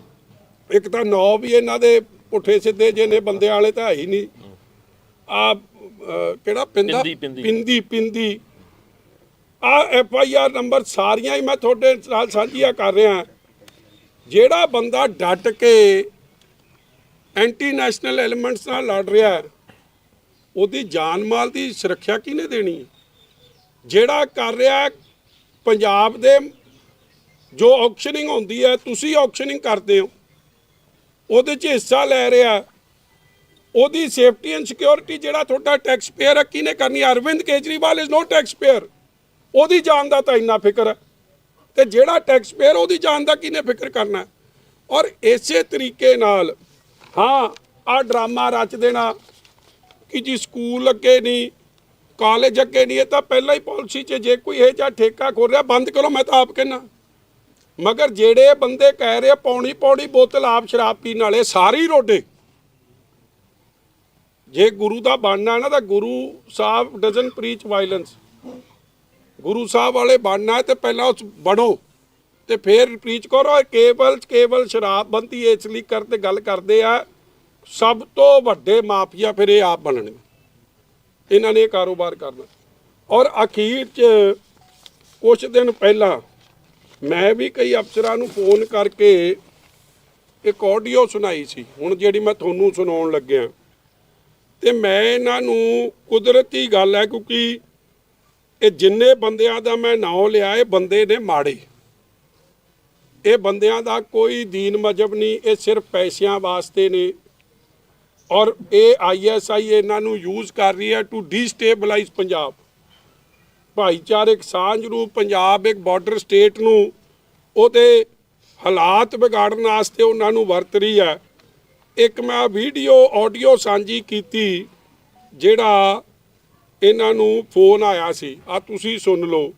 Speaker 1: ਇੱਕ ਤਾਂ ਨੌ ਵੀ ਇਹਨਾਂ ਦੇ ਪੁੱਠੇ ਸਿੱਧੇ ਜਿਹੇ ਨੇ ਬੰਦੇ ਵਾਲੇ ਤਾਂ ਹੈ ਹੀ ਨਹੀਂ। ਆ ਕਿਹੜਾ? ਪਿੰਦੀ।
Speaker 2: ਪਿੰਦੀ ਪਿੰਦੀ।
Speaker 1: ਆ ਐਫ ਆਈ ਆਰ ਨੰਬਰ ਸਾਰੀਆਂ ਹੀ ਮੈਂ ਤੁਹਾਡੇ ਨਾਲ ਸਾਂਝੀਆਂ ਕਰ ਰਿਹਾ। ਜਿਹੜਾ ਬੰਦਾ ਡਟ ਕੇ ਐਂਟੀ ਨੈਸ਼ਨਲ ਐਲੀਮੈਂਟਸ ਨਾਲ ਲੜ ਰਿਹਾ ਹੈ। ਉਹਦੀ ਜਾਨ ਮਾਲ ਦੀ ਸੁਰੱਖਿਆ ਕਿਹਨੇ ਦੇਣੀ ਹੈ? ਜਿਹੜਾ ਕਰ ਰਿਹਾ ਪੰਜਾਬ ਦੇ ਜੋ ਆਕਸ਼ਨਿੰਗ ਹੁੰਦੀ ਹੈ, ਤੁਸੀਂ ਆਕਸ਼ਨਿੰਗ ਕਰਦੇ ਹੋ। ਉਹਦੇ 'ਚ ਹਿੱਸਾ ਲੈ ਰਿਹਾ ਉਹਦੀ ਸੇਫਟੀ ਐਂਡ ਸਿਕਿਉਰਿਟੀ ਜਿਹੜਾ ਤੁਹਾਡਾ ਟੈਕਸ ਪੇਅਰ ਹੈ, ਕਿਹਨੇ ਕਰਨੀ Arvind Kejriwal is no tax payer ਉਹਦੀ ਜਾਨ ਦਾ ਤਾਂ ਇੰਨਾ ਫਿਕਰ ਹੈ। ਤੇ ਜਿਹੜਾ ਟੈਕਸ ਪੇਅਰ ਉਹਦੀ ਜਾਨ ਦਾ ਕਿਹਨੇ ਫਿਕਰ ਕਰਨਾ ਔਰ ਇਸੇ ਤਰੀਕੇ ਨਾਲ ਹਾਂ ਆ ਡਰਾਮਾ ਰਚ ਦੇਣਾ ਕਿ ਜੀ ਸਕੂਲ ਅੱਗੇ ਨਹੀਂ ਕਾਲਜ ਅੱਗੇ ਨਹੀਂ, ਇਹ ਤਾਂ ਪਹਿਲਾਂ ਹੀ ਪਾਲਿਸੀ 'ਚ ਜੇ ਕੋਈ ਇਹ ਜਾਂ ਠੇਕਾ ਖੋਲ ਰਿਹਾ, ਬੰਦ ਕਰੋ, ਮੈਂ ਤਾਂ ਆਪ ਕਹਿਣਾ ਮਗਰ ਜਿਹੜੇ ਬੰਦੇ ਕਹਿ ਰਹੇ ਆ, ਪੌਣੀ ਪੌਣੀ ਬੋਤਲ ਆਪ ਸ਼ਰਾਬ ਪੀਣ ਵਾਲੇ, ਸਾਰੇ ਹੀ ਰੋਡੇ। ਜੇ ਗੁਰੂ ਦਾ ਬਣਨਾ ਨਾ, ਤਾਂ Guru Sahib doesn't preach violence Guru Sahib ਵਾਲੇ ਬਣਨਾ ਹੈ ਤੇ ਪਹਿਲਾਂ ਉਸ ਬਣੋ। ਤੇ ਫਿਰ ਪ੍ਰੀਚ ਕਰੋ ਇਹ ਕੇਵਲ ਕੇਵਲ ਸ਼ਰਾਬ ਬੰਦੀ ਇਸ ਲਈ ਕਰਦੇ ਗੱਲ ਕਰਦੇ ਆ, ਸਭ ਤੋਂ ਵੱਡੇ ਮਾਫੀਆ ਫਿਰ ਇਹ ਆਪ ਬਣਨਗੇ। ਇਹਨਾਂ ਨੇ ਕਾਰੋਬਾਰ ਕਰਨਾ। ਔਰ ਅਖੀਰ 'ਚ ਕੁਝ ਦਿਨ ਪਹਿਲਾਂ ਮੈਂ ਵੀ ਕਈ ਅਫਸਰਾਂ ਨੂੰ ਫੋਨ ਕਰਕੇ ਇੱਕ ਆਡੀਓ ਸੁਣਾਈ ਸੀ। ਹੁਣ ਜਿਹੜੀ ਮੈਂ ਤੁਹਾਨੂੰ ਸੁਣਾਉਣ ਲੱਗਿਆ। ਤੇ ਮੈਂ ਇਹਨਾਂ ਨੂੰ ਕੁਦਰਤੀ ਗੱਲ ਹੈ ਕਿਉਂਕਿ ਇਹ ਜਿੰਨੇ ਬੰਦਿਆਂ ਦਾ ਮੈਂ ਨਾਂ ਲਿਆ, ਇਹ ਬੰਦੇ ਨੇ ਮਾੜੇ। ਇਹ ਬੰਦਿਆਂ ਦਾ ਕੋਈ ਦੀਨ ਮਜਬ ਨਹੀਂ, ਇਹ ਸਿਰਫ ਪੈਸਿਆਂ ਵਾਸਤੇ ਨੇ। ਔਰ ਇਹ ਆਈਐਸਆਈ ਇਹਨਾਂ ਨੂੰ ਯੂਜ਼ ਕਰ ਰਹੀ ਹੈ ਟੂ ਡੀਸਟੇਬਲਾਈਜ਼ ਪੰਜਾਬ। ਭਾਈਚਾਰਕ ਸਾਂਝ ਨੂੰ ਪੰਜਾਬ ਇੱਕ ਬਾਰਡਰ ਸਟੇਟ ਨੂੰ ਉਹਦੇ ਹਾਲਾਤ ਵਿਗਾੜਨ ਵਾਸਤੇ ਉਹਨਾਂ ਨੂੰ ਵਰਤ ਰਹੀ ਹੈ। ਇੱਕ ਮੈਂ ਵੀਡੀਓ ਆਡੀਓ ਸਾਂਝੀ ਕੀਤੀ, ਜਿਹੜਾ ਇਹਨਾਂ ਨੂੰ ਫੋਨ ਆਇਆ ਸੀ। ਆ ਤੁਸੀਂ ਸੁਣ ਲਓ।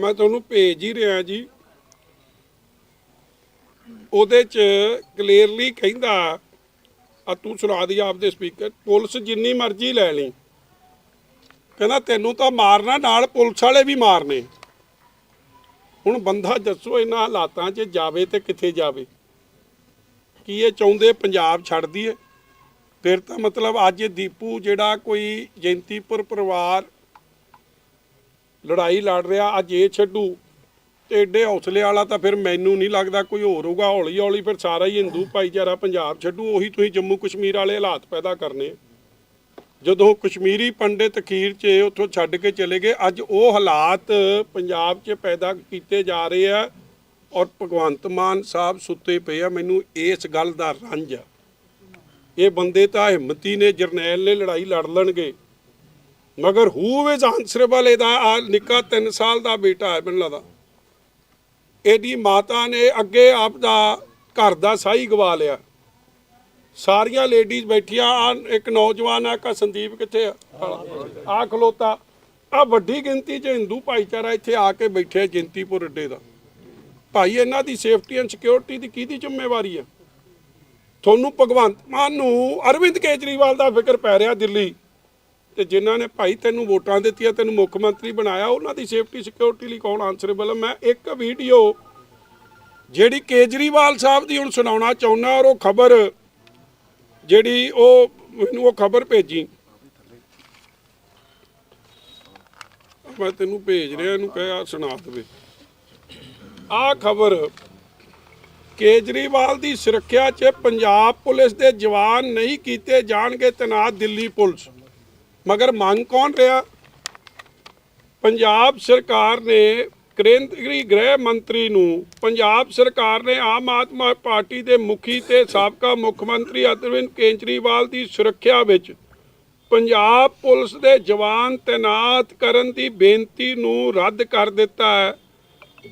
Speaker 1: ਮੈਂ ਤੁਹਾਨੂੰ ਭੇਜ ਹੀ ਰਿਹਾ ਜੀ। ਉਹਦੇ ਚ ਕਲੀਅਰਲੀ ਕਹਿੰਦਾ, ਆ ਤੂੰ ਸੁਣਾ ਦੀ ਆਪਦੇ ਸਪੀਕਰ ਪੁਲਿਸ ਜਿੰਨੀ ਮਰਜ਼ੀ ਲੈ ਲਈ ਕਹਿੰਦਾ, ਤੈਨੂੰ ਤਾਂ ਮਾਰਨਾ, ਨਾਲ ਪੁਲਿਸ ਵਾਲੇ ਵੀ ਮਾਰਨੇ। ਹੁਣ ਬੰਦਾ ਦੱਸੋ ਇਹਨਾਂ ਹਾਲਾਤਾਂ 'ਚ ਜਾਵੇ ਤੇ ਕਿੱਥੇ ਜਾਵੇ। ਕੀ ਇਹ ਚਾਹੁੰਦੇ ਪੰਜਾਬ ਛੱਡ ਦਈਏ? ਫਿਰ ਤਾਂ ਮਤਲਬ ਅੱਜ ਦੀਪੂ ਜਿਹੜਾ ਕੋਈ ਜੈਂਤੀਪੁਰ ਪਰਿਵਾਰ ਲੜਾਈ ਲੜ ਰਿਹਾ, ਅੱਜ ਇਹ ਛੱਡੂ। ਤੇ ਏਡੇ ਹੌਸਲੇ ਵਾਲਾ ਤਾਂ ਫਿਰ ਮੈਨੂੰ ਨਹੀਂ ਲੱਗਦਾ ਕੋਈ ਹੋਰ ਹੋਊਗਾ। ਹੌਲੀ ਹੌਲੀ ਫਿਰ ਸਾਰਾ ਹੀ ਹਿੰਦੂ ਭਾਈਚਾਰਾ ਪੰਜਾਬ ਛੱਡੂ। ਉਹੀ ਤੁਸੀਂ ਜੰਮੂ ਕਸ਼ਮੀਰ ਵਾਲੇ ਹਾਲਾਤ ਪੈਦਾ ਕਰਨੇ। ਜਦੋਂ ਕਸ਼ਮੀਰੀ ਪੰਡਿਤ ਅਖੀਰ 'ਚ ਉੱਥੋਂ ਛੱਡ ਕੇ ਚਲੇ ਗਏ, ਅੱਜ ਉਹ ਹਾਲਾਤ ਪੰਜਾਬ 'ਚ ਪੈਦਾ ਕੀਤੇ ਜਾ ਰਹੇ ਆ ਔਰ ਭਗਵੰਤ ਮਾਨ ਸਾਹਿਬ ਸੁੱਤੇ ਪਏ ਆ। ਮੈਨੂੰ ਇਸ ਗੱਲ ਦਾ ਰੰਜ ਆ। ਇਹ ਬੰਦੇ ਤਾਂ ਹਿੰਮਤੀ ਨੇ, ਜਰਨੈਲ ਨੇ ਲੜਾਈ ਲੜ ਲੈਣਗੇ। ਮਗਰ ਹੂ ਇਜ਼ ਆਨਸਰੇਬਲ ਇਹਦਾ ਆ ਨਿੱਕਾ 3 ਸਾਲ ਦਾ ਬੇਟਾ ਹੈ ਮੈਨੂੰ ਲੱਗਦਾ। ਇਹਦੀ ਮਾਤਾ ਨੇ ਅੱਗੇ ਆਪ ਦਾ ਘਰ ਦਾ ਸਾਈ ਗਵਾ ਲਿਆ। ਸਾਰੀਆਂ ਲੇਡੀਜ਼ ਬੈਠੀਆਂ, ਆ ਇੱਕ ਨੌਜਵਾਨ ਆ ਕਾ ਸੰਦੀਪ ਕਿੱਥੇ ਆ? ਆ ਖਲੋਤਾ। ਆ ਵੱਡੀ ਗਿਣਤੀ 'ਚ ਹਿੰਦੂ ਭਾਈਚਾਰਾ ਇੱਥੇ ਆ ਕੇ ਬੈਠੇ ਜਿੰਤੀਪੁਰ ਅੱਡੇ ਦਾ। ਭਾਈ ਇਹਨਾਂ ਦੀ ਸੇਫਟੀ ਐਂਡ ਸਿਕਿਉਰਿਟੀ ਦੀ ਕਿਹਦੀ ਜ਼ਿੰਮੇਵਾਰੀ ਆ? ਤੁਹਾਨੂੰ ਭਗਵੰਤ ਮਾਨ ਨੂੰ ਅਰਵਿੰਦ ਕੇਜਰੀਵਾਲ ਦਾ ਫਿਕਰ ਪੈ ਰਿਹਾ ਦਿੱਲੀ। ਤੇ ਜਿਨ੍ਹਾਂ ਨੇ ਭਾਈ ਤੈਨੂੰ ਵੋਟਾਂ ਦਿੱਤੀਆਂ, ਤੈਨੂੰ ਮੁੱਖ ਮੰਤਰੀ ਬਣਾਇਆ, ਉਹਨਾਂ ਦੀ ਸੇਫਟੀ ਸਿਕਿਉਰਿਟੀ ਲਈ ਕੌਣ ਆਨਸਰੇਬਲ ਮੈਂ ਇੱਕ ਵੀਡੀਓ ਜਿਹੜੀ ਕੇਜਰੀਵਾਲ ਸਾਹਿਬ ਦੀ ਹੁਣ ਸੁਣਾਉਣਾ ਚਾਹੁੰਦਾ ਔਰ ਉਹ ਖਬਰ ਜਿਹੜੀ ਉਹ ਮੈਨੂੰ ਉਹ ਖਬਰ ਭੇਜੀ। ਮੈਂ ਤੈਨੂੰ ਭੇਜ ਰਿਹਾ, ਇਹਨੂੰ ਕਹਿ ਸੁਣਾ ਦੇਵੇ। ਆਹ ਖਬਰ ਕੇਜਰੀਵਾਲ ਦੀ ਸੁਰੱਖਿਆ 'ਚ ਪੰਜਾਬ ਪੁਲਿਸ ਦੇ ਜਵਾਨ ਨਹੀਂ ਕੀਤੇ ਜਾਣਗੇ ਤੈਨਾਤ ਦਿੱਲੀ ਪੁਲਿਸ। ਮਗਰ ਮੰਗ ਕੌਣ ਰਿਹਾ? ਪੰਜਾਬ ਸਰਕਾਰ ਨੇ ਕੇਂਦਰੀ ਗ੍ਰਹਿ ਮੰਤਰੀ ਨੂੰ ਪੰਜਾਬ ਸਰਕਾਰ ਨੇ ਆਮ ਆਦਮੀ ਪਾਰਟੀ ਦੇ ਮੁਖੀ ਤੇ ਸਾਬਕਾ ਮੁੱਖ ਮੰਤਰੀ ਅਰਵਿੰਦ ਕੇਜਰੀਵਾਲ ਦੀ ਸੁਰੱਖਿਆ ਵਿੱਚ ਪੰਜਾਬ ਪੁਲਿਸ ਦੇ ਜਵਾਨ ਤੈਨਾਤ ਕਰਨ ਦੀ ਬੇਨਤੀ ਨੂੰ ਰੱਦ ਕਰ ਦਿੱਤਾ ਹੈ।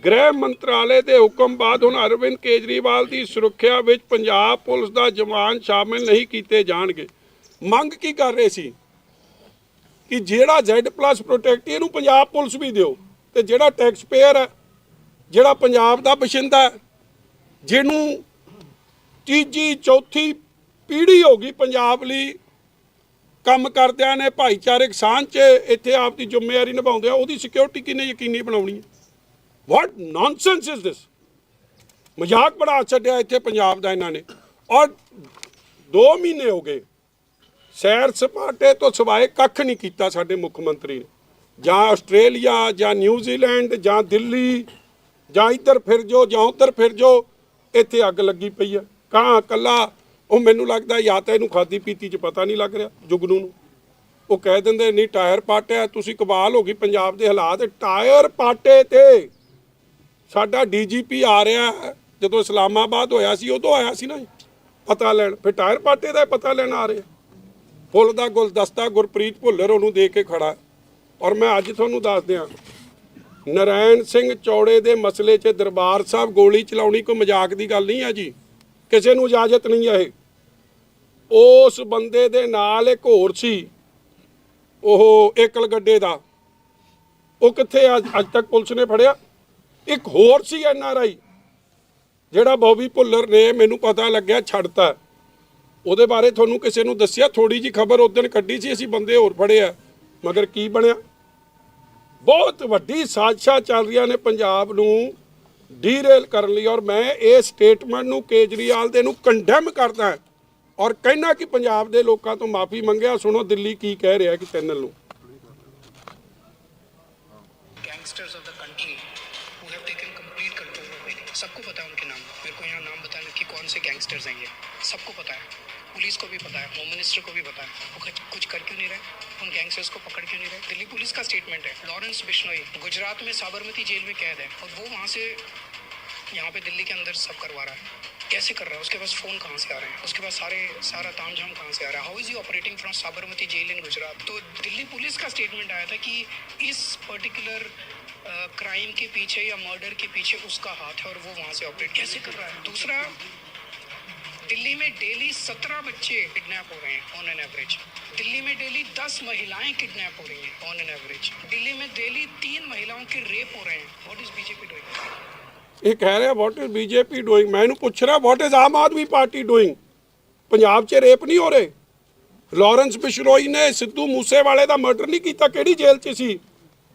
Speaker 1: ਗ੍ਰਹਿ ਮੰਤਰਾਲੇ ਦੇ ਹੁਕਮ ਬਾਅਦ ਹੁਣ ਅਰਵਿੰਦ ਕੇਜਰੀਵਾਲ ਦੀ ਸੁਰੱਖਿਆ ਵਿੱਚ ਪੰਜਾਬ ਪੁਲਿਸ ਦਾ ਜਵਾਨ ਸ਼ਾਮਿਲ ਨਹੀਂ ਕੀਤੇ ਜਾਣਗੇ। ਮੰਗ ਕੀ ਕਰ ਰਹੇ ਸੀ? ਕਿ ਜਿਹੜਾ Z+ ਪ੍ਰੋਟੈਕਟ ਇਹਨੂੰ ਪੰਜਾਬ ਪੁਲਿਸ ਵੀ ਦਿਓ। ਤੇ ਜਿਹੜਾ ਟੈਕਸ ਪੇਅਰ ਹੈ, ਜਿਹੜਾ ਪੰਜਾਬ ਦਾ ਬਸ਼ਿੰਦਾ ਜਿਹਨੂੰ ਤੀਜੀ, ਚੌਥੀ ਪੀੜ੍ਹੀ ਹੋ ਗਈ ਪੰਜਾਬ ਲਈ ਕੰਮ ਕਰਦਿਆਂ ਨੇ ਭਾਈਚਾਰਕ ਸਾਂਝ 'ਚ ਇੱਥੇ ਆਪਦੀ ਜ਼ਿੰਮੇਵਾਰੀ ਨਿਭਾਉਂਦੇ ਆ ਉਹਦੀ ਸਿਕਿਉਰਿਟੀ ਕਿੰਨੇ ਯਕੀਨੀ ਬਣਾਉਣੀ ਹੈ? ਵਾਟ ਨੌਨਸੈਂਸ ਇਜ਼ ਦਿਸ ਮਜ਼ਾਕ ਬਣਾ ਛੱਡਿਆ ਇੱਥੇ ਪੰਜਾਬ ਦਾ ਇਹਨਾਂ ਨੇ। ਔਰ 2 ਮਹੀਨੇ ਹੋ ਗਏ ਸੈਰ ਸਪਾਟੇ ਤੋਂ ਸਿਵਾਏ ਕੱਖ ਨਹੀਂ ਕੀਤਾ ਸਾਡੇ ਮੁੱਖ ਮੰਤਰੀ ਨੇ। ਜਾਂ ਆਸਟ੍ਰੇਲੀਆ, ਜਾਂ ਨਿਊਜ਼ੀਲੈਂਡ, ਜਾਂ ਦਿੱਲੀ, ਜਾਂ ਇੱਧਰ ਫਿਰ ਜੋ, ਜਾਂ ਉੱਧਰ ਫਿਰ ਜੋ, ਇੱਥੇ ਅੱਗ ਲੱਗੀ ਪਈ ਆ। ਕਾਂ ਕੱਲਾ ਉਹ ਮੈਨੂੰ ਲੱਗਦਾ ਜਾਂ ਤਾਂ ਇਹਨੂੰ ਖਾਦੀ ਪੀਤੀ ਚ ਪਤਾ ਨਹੀਂ ਲੱਗ ਰਿਹਾ, ਜੁਗਨੂ ਨੂੰ। ਉਹ ਕਹਿ ਦਿੰਦੇ, ਨਹੀਂ, ਟਾਇਰ ਪਾਟਿਆ ਤੁਸੀਂ ਕਬਾਲ ਹੋ ਗਈ ਪੰਜਾਬ ਦੇ ਹਾਲਾਤ। ਟਾਇਰ ਪਾਟੇ ਤੇ ਸਾਡਾ ਡੀਜੀਪੀ ਆ ਰਿਹਾ ਜਦੋਂ ਇਸਲਾਮਾਬਾਦ ਹੋਇਆ ਸੀ, ਉਦੋਂ ਆਇਆ ਸੀ ਨਾ ਪਤਾ ਲੈਣ, ਫਿਰ ਟਾਇਰ ਪਾਟੇ ਦਾ ਹੀ ਪਤਾ ਲੈਣ ਆ ਰਿਹਾ। ਫੁੱਲ ਦਾ ਗੁਲਦਸਤਾ ਗੁਰਪ੍ਰੀਤ ਭੁੱਲਰ ਉਹਨੂੰ ਦੇ ਕੇ ਖੜਾ। ਔਰ ਮੈਂ ਅੱਜ ਤੁਹਾਨੂੰ ਦੱਸ ਦਿਆਂ ਨਰਾਇਣ ਸਿੰਘ ਚੌੜੇ ਦੇ ਮਸਲੇ 'ਚ ਦਰਬਾਰ ਸਾਹਿਬ ਗੋਲੀ ਚਲਾਉਣੀ ਕੋਈ ਮਜ਼ਾਕ ਦੀ ਗੱਲ ਨਹੀਂ ਹੈ ਜੀ। ਕਿਸੇ ਨੂੰ ਇਜਾਜ਼ਤ ਨਹੀਂ ਹੈ ਇਹ। ਉਸ ਬੰਦੇ ਦੇ ਨਾਲ ਇੱਕ ਹੋਰ ਸੀ, ਉਹ ਏਕਲ ਗੱਡੇ ਦਾ। ਉਹ ਕਿੱਥੇ ਅੱਜ ਅੱਜ ਤੱਕ ਪੁਲਿਸ ਨੇ ਫੜਿਆ। ਇੱਕ ਹੋਰ ਸੀ ਐਨ ਆਰ ਆਈ, ਜਿਹੜਾ ਬੌਬੀ ਭੁੱਲਰ ਨੇ, ਮੈਨੂੰ ਪਤਾ ਲੱਗਿਆ, ਛੱਡਤਾ। ਉਹਦੇ ਬਾਰੇ ਤੁਹਾਨੂੰ ਕਿਸੇ ਨੂੰ ਦੱਸਿਆ ਥੋੜੀ ਜੀ ਖਬਰ ਉਸ ਦਿਨ ਕੱਢੀ ਸੀ ਅਸੀਂ ਬੰਦੇ ਹੋਰ ਫੜੇ ਆ ਮਗਰ ਕੀ ਬਣਿਆ ਬਹੁਤ ਵੱਡੀ ਸਾਜ਼ਿਸ਼ਾਂ ਚੱਲ ਰਹੀਆਂ ਨੇ ਪੰਜਾਬ ਨੂੰ ਡੀਰੇਲ ਕਰਨ ਲਈ ਔਰ ਮੈਂ ਇਹ ਸਟੇਟਮੈਂਟ ਨੂੰ ਕੇਜਰੀਵਾਲ ਦੇ ਨੂੰ ਕੰਡੈਮ ਕਰਦਾ ਔਰ ਕਹਿਣਾ ਕਿ ਪੰਜਾਬ ਦੇ ਲੋਕਾਂ ਤੋਂ ਮਾਫੀ ਮੰਗਿਆ ਸੁਣੋ ਦਿੱਲੀ ਕੀ ਕਹਿ ਰਿਹਾ ਕਿ ਚੈਨਲ ਨੂੰ
Speaker 2: gangsters of the country who have taken complete control of it. सबको पता है उनके नाम मेरे को यहाँ नाम बताने कि कौन से गैंगस्टर्स हैं ये सबको पता है पुलिस को भी पता है होम मिनिस्टर को भी पता है वो कुछ- कर क्यों नहीं रहे? उन गैंगस्टर्स को पकड़ क्यों नहीं रहे? दिल्ली पुलिस का स्टेटमेंट है। लॉरेंस बिश्नोई गुजरात में साबरमती जेल में कैद है और वो वहाँ से यहाँ पे दिल्ली के अंदर सब करवा रहा है। कैसे कर रहा है? उसके पास फ़ोन कहाँ से आ रहे हैं? उसके पास सारे सारा तामझाम कहाँ से आ रहा है? How is you operating from Sabarmati jail in Gujarat? तो दिल्ली पुलिस का स्टेटमेंट आया था कि इस पर्टिकुलर क्राइम के पीछे या मर्डर के पीछे उसका हाथ है और वो वहाँ से ऑपरेट कैसे कर रहा है? दूसरा दिल्ली में डेली सत्रह बच्चे किडनैप हो रहे हैं ऑन एन एवरेज दिल्ली में डेली दस महिलाएं किडनैप हो रही हैं ऑन एन एवरेज दिल्ली में डेली तीन महिलाओं के रेप हो रहे हैं व्हाट इज बीजेपी डूइंग
Speaker 1: ਇਹ ਕਹਿ ਰਿਹਾ ਵਾਟ ਇਜ਼ ਬੀਜੇਪੀ ਡੂਇੰਗ ਮੈਂ ਇਹਨੂੰ ਪੁੱਛ ਰਿਹਾ what is Aam Aadmi Party doing Punjab 'ਚ ਰੇਪ ਨਹੀਂ ਹੋ ਰਹੇ ਲਾਰੈਂਸ ਬਿਸ਼ਰੋਈ ਨੇ ਸਿੱਧੂ ਮੂਸੇਵਾਲੇ ਦਾ ਮਰਡਰ ਨਹੀਂ ਕੀਤਾ ਕਿਹੜੀ ਜੇਲ੍ਹ 'ਚ ਸੀ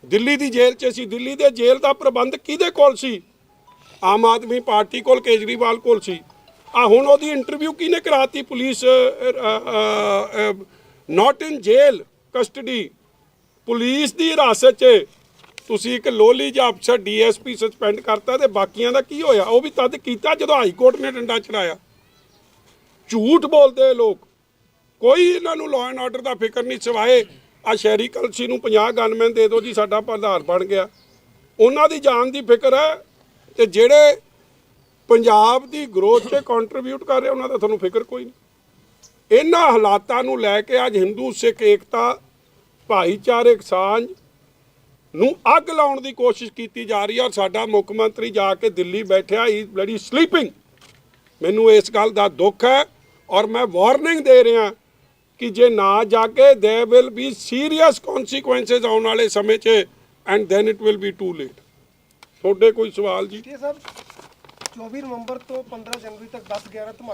Speaker 1: ਦਿੱਲੀ ਦੀ ਜੇਲ੍ਹ 'ਚ ਸੀ ਦਿੱਲੀ ਦੇ ਜੇਲ੍ਹ ਦਾ ਪ੍ਰਬੰਧ ਕਿਹਦੇ ਕੋਲ ਸੀ ਆਮ ਆਦਮੀ ਪਾਰਟੀ ਕੋਲ ਕੇਜਰੀਵਾਲ ਕੋਲ ਸੀ ਆ ਹੁਣ ਉਹਦੀ ਇੰਟਰਵਿਊ ਕਿਹਨੇ ਕਰਾਤੀ? Police not in jail custody police ਦੀ ਹਿਰਾਸਤ 'ਚ ਤੁਸੀਂ ਇੱਕ ਲੋਲੀ ਜਿਹਾ ਅਫਸਰ ਡੀਐਸਪੀ ਸਸਪੈਂਡ ਕਰਤਾ ਤੇ ਬਾਕੀਆਂ ਦਾ ਕੀ ਹੋਇਆ? ਉਹ ਵੀ ਤਦ ਕੀਤਾ ਜਦੋਂ ਹਾਈ ਕੋਰਟ ਨੇ ਡੰਡਾ ਚੜਾਇਆ। ਝੂਠ ਬੋਲਦੇ ਲੋਕ। ਕੋਈ ਇਹਨਾਂ ਨੂੰ ਲਾਅ ਐਂਡ ਆਰਡਰ ਦਾ ਫਿਕਰ ਨਹੀਂ ਸਿਵਾਏ ਆ ਸ਼ਹਿਰੀ ਕਲਸੀ ਨੂੰ 50 ਗਨਮੈਨ ਦੇ ਦਿਓ ਜੀ, ਸਾਡਾ ਪ੍ਰਧਾਨ ਬਣ ਗਿਆ। ਉਹਨਾਂ ਦੀ ਜਾਨ ਦੀ ਫਿਕਰ ਹੈ ਤੇ ਜਿਹੜੇ ਪੰਜਾਬ ਦੀ ਗਰੋਥ 'ਚ ਕੰਟਰੀਬਿਊਟ ਕਰ ਰਹੇ, ਉਹਨਾਂ ਦਾ ਤੁਹਾਨੂੰ ਫਿਕਰ ਕੋਈ ਨਹੀਂ। ਇਹਨਾਂ ਹਾਲਾਤਾਂ ਨੂੰ ਲੈ ਕੇ ਅੱਜ ਹਿੰਦੂ ਸਿੱਖ ਏਕਤਾ ਭਾਈਚਾਰਕ ਸਾਂਝ ਨੂੰ ਅੱਗ ਲਾਉਣ ਦੀ ਕੋਸ਼ਿਸ਼ ਕੀਤੀ ਜਾ ਰਹੀ ਹੈ ਔਰ ਸਾਡਾ ਮੁੱਖ ਮੰਤਰੀ ਜਾ ਕੇ ਦਿੱਲੀ ਬੈਠਿਆ, ਹੀ ਬਲੱਡੀ ਸਲੀਪਿੰਗ ਮੈਨੂੰ ਇਸ ਗੱਲ ਦਾ ਦੁੱਖ ਹੈ ਔਰ ਮੈਂ ਵਾਰਨਿੰਗ ਦੇ ਰਿਹਾ ਕਿ ਜੇ ਨਾ ਜਾਗੇ they will be serious consequences ਆਉਣ ਵਾਲੇ ਸਮੇਂ 'ਚ and then it will be too late ਤੁਹਾਡੇ ਕੋਈ ਸਵਾਲ ਜੀ?
Speaker 3: ਇਹ ਸਭ 24 ਨਵੰਬਰ ਤੋਂ 15 ਜਨਵਰੀ ਤੱਕ 10 11 ਧਮਾਕੇ